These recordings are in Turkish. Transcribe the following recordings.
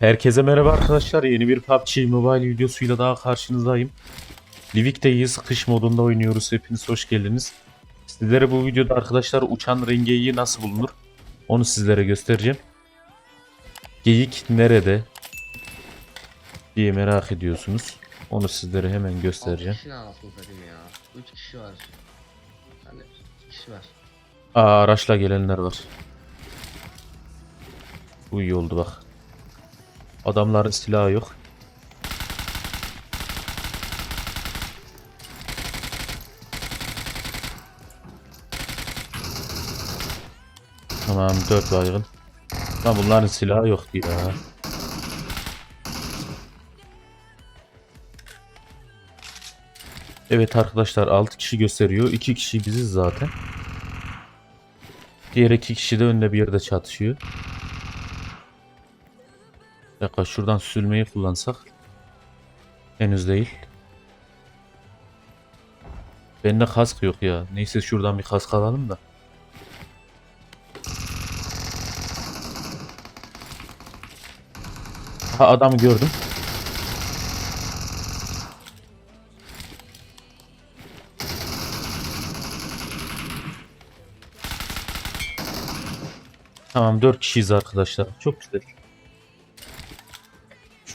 Herkese merhaba arkadaşlar. Yeni bir PUBG Mobile videosuyla daha karşınızdayım. Livik'teyiz. Kış modunda oynuyoruz. Hepiniz hoş geldiniz. Sizlere bu videoda arkadaşlar uçan rengeyi nasıl bulunur? Onu sizlere göstereceğim. Geyik nerede? diye merak ediyorsunuz. Onu sizlere hemen göstereceğim. Kişi anasını satayım ya. 3 kişi var. Hani 2 kişi var. Aa araçla gelenler var. Bu iyi oldu bak. Adamların silahı yok. Tamam 4 baygın. Lan bunların silahı yok ya. Evet arkadaşlar 6 kişi gösteriyor. 2 kişi biziz zaten. Diğer iki kişi de önde bir yerde çatışıyor. Bir dakika şuradan sürmeyi kullansak. Henüz değil. Bende kask yok ya. Neyse şuradan bir kask alalım da. Ha adamı gördüm. Tamam 4 kişiyiz arkadaşlar. Çok güzel.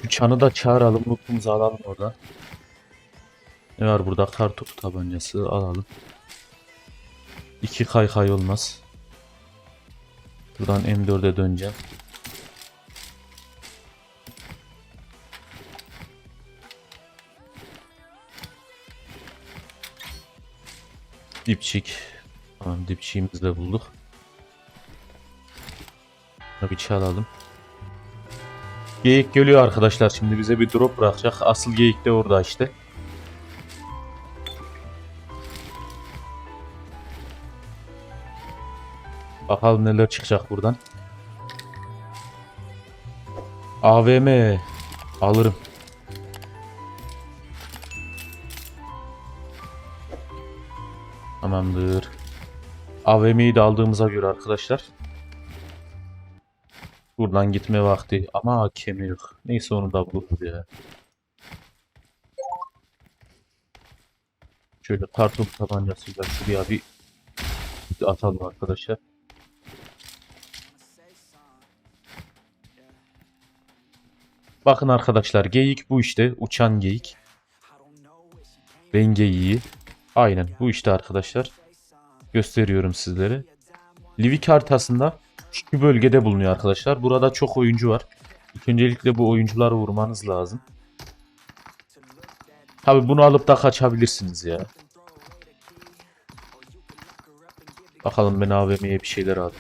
Şu çanı da çağıralım. Lootumuzu alalım orada. Ne var burada? Kartopu tabancası alalım. İki kaykay olmaz. Buradan M4'e döneceğim. Dipçik. Tamam dipçiğimizi de bulduk. Bunu bir çalalım. Geyik geliyor arkadaşlar. Şimdi bize bir drop bırakacak. Asıl geyik de orada işte. Bakalım neler çıkacak buradan. AVM alırım. Tamamdır. AVM'yi de aldığımıza göre arkadaşlar. Buradan gitme vakti ama hakemi yok. Neyse onu da buluruz ya. Şöyle karton tabancasıyla şuraya bir atalım arkadaşlar. Bakın arkadaşlar geyik bu işte uçan geyik. Ben geyiği. Aynen bu işte arkadaşlar. Gösteriyorum sizlere. Livik haritasında şu bölgede bulunuyor arkadaşlar. Burada çok oyuncu var. İlk öncelikle bu oyuncuları vurmanız lazım. Tabi bunu alıp da kaçabilirsiniz ya. Bakalım ben AVM'ye bir şeyler aldım.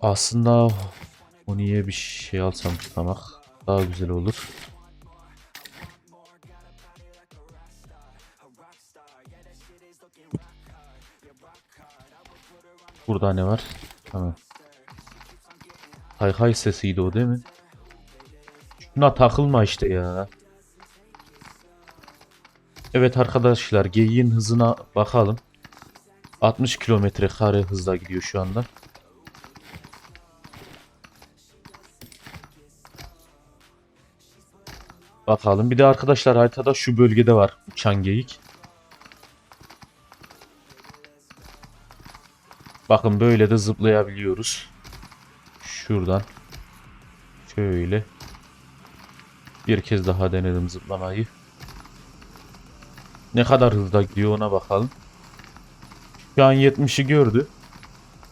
Aslında o niye bir şey alsam tutamak daha güzel olur. Burada ne var? Tamam. Hay sesiydi o değil mi? Şuna takılma işte ya. Evet arkadaşlar geyiğin hızına bakalım. 60 kilometre kare hızla gidiyor şu anda. Bakalım. Bir de arkadaşlar haritada şu bölgede var uçan geyik. Bakın böyle de zıplayabiliyoruz. Şuradan. Şöyle. Bir kez daha denedim zıplamayı. Ne kadar hızla gidiyor ona bakalım. Şu an 70'i gördü.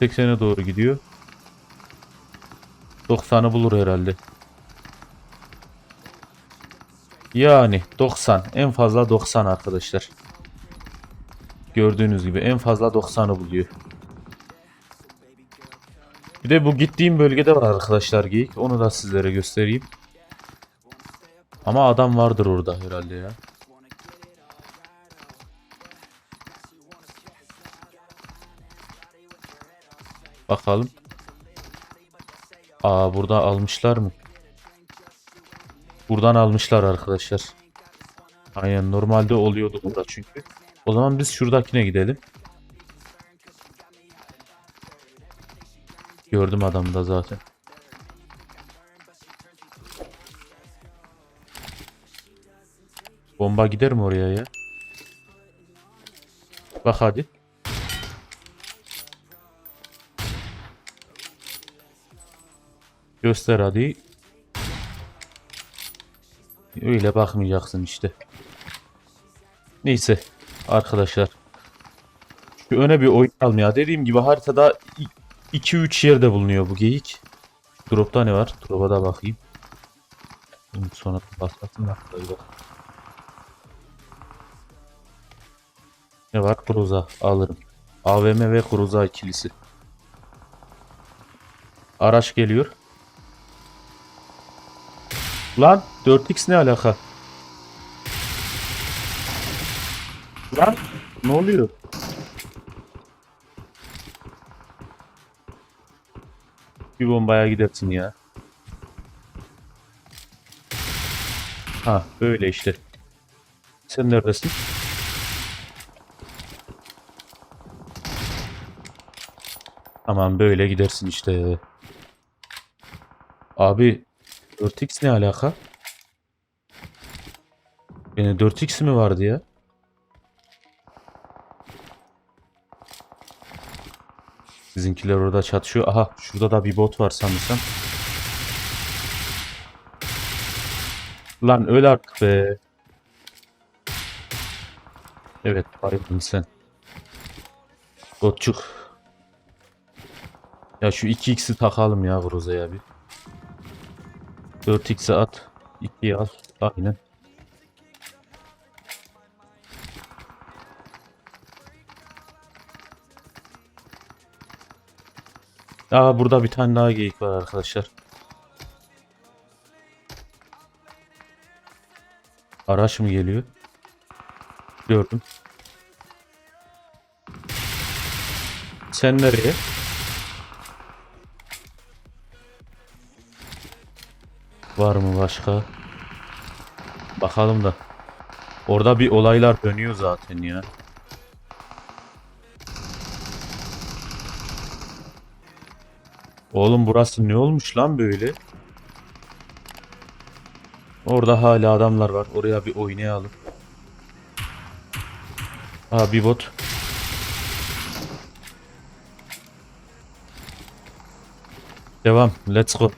80'e doğru gidiyor. 90'ı bulur herhalde. Yani 90. En fazla 90 arkadaşlar. Gördüğünüz gibi en fazla 90'ı buluyor. Bir de bu gittiğim bölgede var arkadaşlar geyik. Onu da sizlere göstereyim. Ama adam vardır orada herhalde ya. Bakalım. Aa burada almışlar mı? Buradan almışlar arkadaşlar. Aynen normalde oluyordu burada çünkü. O zaman biz şuradakine gidelim. Gördüm adamı da zaten. Bomba gider mi oraya ya? Bak hadi. Göster hadi. Öyle bakmayacaksın işte. Neyse arkadaşlar. Şu öne bir oyun almaya dediğim gibi haritada 2-3 yerde bulunuyor bu geyik. Drop'ta ne var? Drop'a da bakayım. Sonra patlatın arkadaşlar. Ne var? Groza alırım. AVM ve Groza ikilisi. Araç geliyor. Lan 4x ne alaka? Lan ne oluyor? Bir bombaya gidersin ya. Ha böyle işte. Sen neredesin? Tamam böyle gidersin işte. Abi 4x ne alaka? Yine 4x mi vardı ya? Sizinkiler orada çatışıyor. Aha şurada da bir bot var sanırsam. Lan öl artık be. Evet bayıldın sen. Botçuk. Ya şu 2x'i takalım ya Groza'ya bir. 4x'i at. 2'yi al. Aynen. Aa burada bir tane daha geyik var arkadaşlar. Araç mı geliyor? Gördüm. Sen nereye? Var mı başka? Bakalım da. Orada bir olaylar dönüyor zaten ya. Oğlum burası ne olmuş lan böyle? Orada hala adamlar var. Oraya bir oynayalım. Aa bir bot. Devam. Let's go.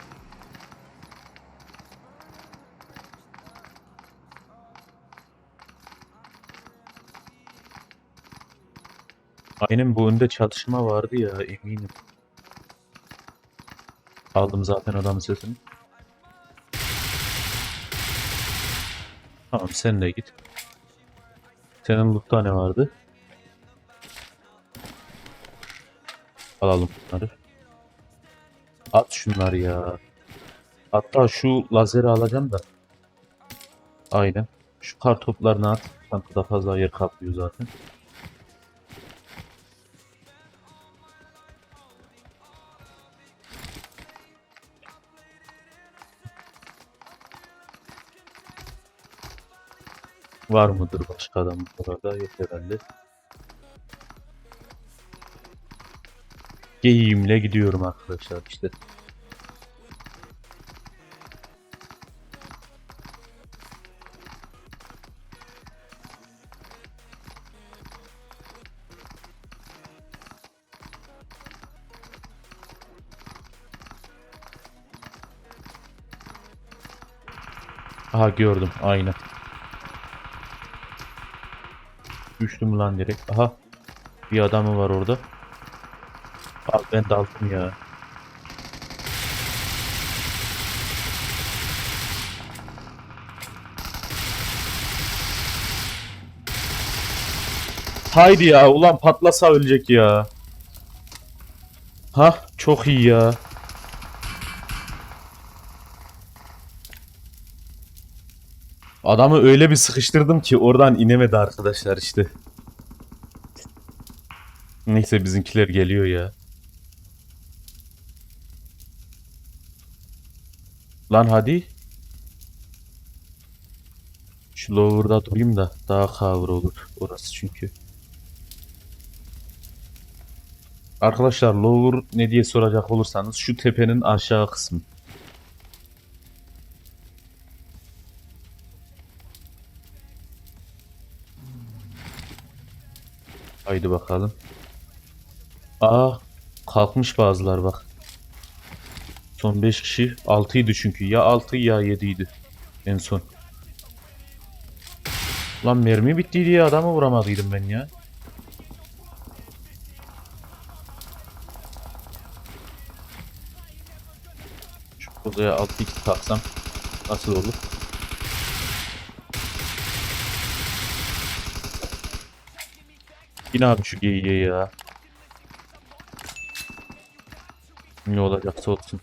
Aynen bu önde çatışma vardı ya eminim. Aldım zaten adamın sesini. Tamam sen de git. Senin loot'ta ne vardı? Alalım bunları. At şunları ya. Hatta şu lazeri alacağım da. Aynen. Şu kar toplarını at. Çantada fazla yer kaplıyor zaten. Var mıdır başka adam burada? Yok herhalde. Geyiğimle gidiyorum arkadaşlar işte. Aha gördüm aynen. Düştüm lan direkt. Aha. Bir adamı var orada. Abi ben daldım ya. Haydi ya ulan patlasa ölecek ya. Ha çok iyi ya. Adamı öyle bir sıkıştırdım ki oradan inemedi arkadaşlar işte. Neyse bizimkiler geliyor ya. Lan hadi. Şu lower'da durayım da daha cover olur orası çünkü. Arkadaşlar lower ne diye soracak olursanız şu tepenin aşağı kısmı. Haydi bakalım. Aa kalkmış bazılar bak. Son 5 kişi 6'ydı çünkü. Ya 6 ya 7'ydi en son. Lan mermi bitti diye adamı vuramadıydım ben ya. Şu kozaya 6 2 taksam nasıl olur? Yine abi şu geyiğe ya. Ne olacaksa olsun.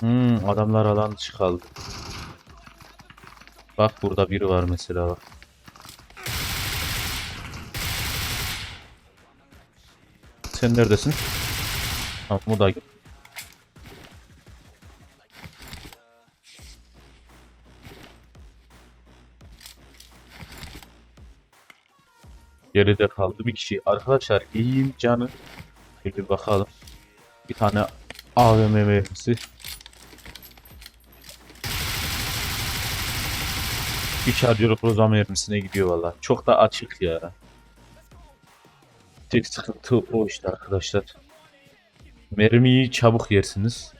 Hmm, adamlar alan dışı. Bak burada biri var mesela bak. Sen neredesin? Tamam bu da Geride kaldı bir kişi. Arkadaşlar iyiyim canı. Bir bakalım. Bir tane AVM mermisi. Bir şarjör program mermisine gidiyor valla. Çok da açık ya. Tek sıkıntı o işte arkadaşlar. Mermiyi çabuk yersiniz.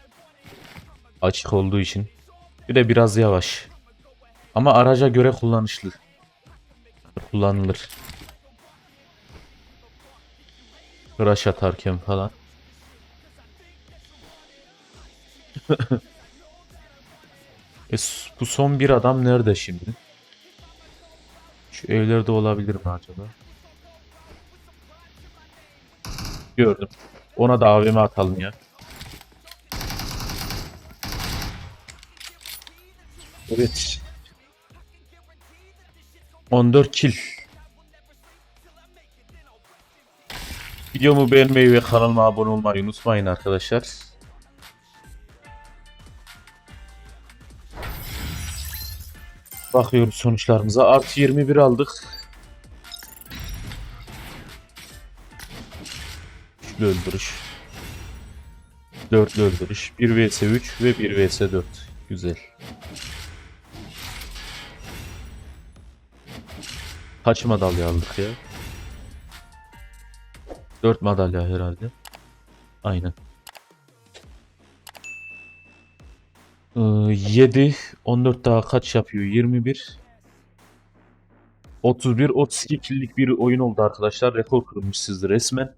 Açık olduğu için. Bir de biraz yavaş. Ama araca göre kullanışlı. Kullanılır. Rush atarken falan. e, bu son bir adam nerede şimdi? Şu evlerde olabilir mi acaba? Gördüm. Ona da AVM atalım ya. Evet. 14 kill. Videomu beğenmeyi ve kanalıma abone olmayı unutmayın arkadaşlar. Bakıyoruz sonuçlarımıza. Artı 21 aldık. Üçlü öldürüş. Dörtlü öldürüş. 1 vs 3 ve 1 vs 4. Güzel. Kaç madalya aldık ya? 4 madalya herhalde. Aynen. Ee, 7, 14 daha kaç yapıyor? 21. 31, 32 killik bir oyun oldu arkadaşlar. Rekor kırılmış sizde resmen.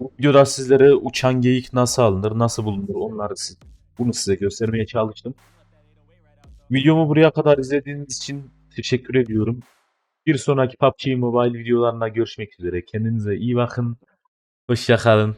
Bu videoda sizlere uçan geyik nasıl alınır, nasıl bulunur onları siz, bunu size göstermeye çalıştım. Videomu buraya kadar izlediğiniz için teşekkür ediyorum. Bir sonraki PUBG Mobile videolarına görüşmek üzere. Kendinize iyi bakın. Hoşça kalın.